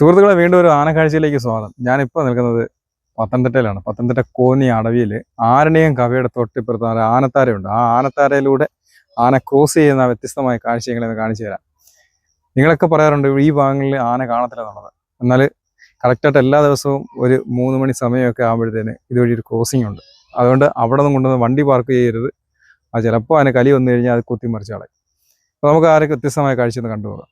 സുഹൃത്തുക്കളെ വീണ്ടും ഒരു ആനക്കാഴ്ചയിലേക്ക് സ്വാഗതം. ഞാനിപ്പോൾ നിൽക്കുന്നത് പത്തനംതിട്ടയിലാണ്. പത്തനംതിട്ട കോന്നി അടവിയിൽ ആരണ്യം കവയുടെ തൊട്ടിപ്പുറത്ത് ഒരു ആനത്താരയുണ്ട്. ആ ആനത്താരയിലൂടെ ആന ക്രോസ് ചെയ്യുന്ന വ്യത്യസ്തമായ കാഴ്ചകളെ കാണിച്ചു തരാം. നിങ്ങളൊക്കെ പറയാറുണ്ട് ഈ ഭാഗങ്ങളിൽ ആന കാണത്തില്ല എന്നുള്ളത്. എന്നാൽ കറക്റ്റായിട്ട് എല്ലാ ദിവസവും ഒരു മൂന്ന് മണി സമയമൊക്കെ ആകുമ്പോഴത്തേന് ഇതുവഴി ഒരു ക്രോസിംഗ് ഉണ്ട്. അതുകൊണ്ട് അവിടെ നിന്ന് കൊണ്ടുവന്ന് വണ്ടി പാർക്ക് ചെയ്യരുത്. അത് ചിലപ്പോൾ അതിന് കലി വന്നു കഴിഞ്ഞാൽ അത് കുത്തിമറിച്ച് കളയും. അപ്പോൾ നമുക്ക് ആരൊക്കെ വ്യത്യസ്തമായ കാഴ്ച ഒന്ന് കണ്ടുപോകാം.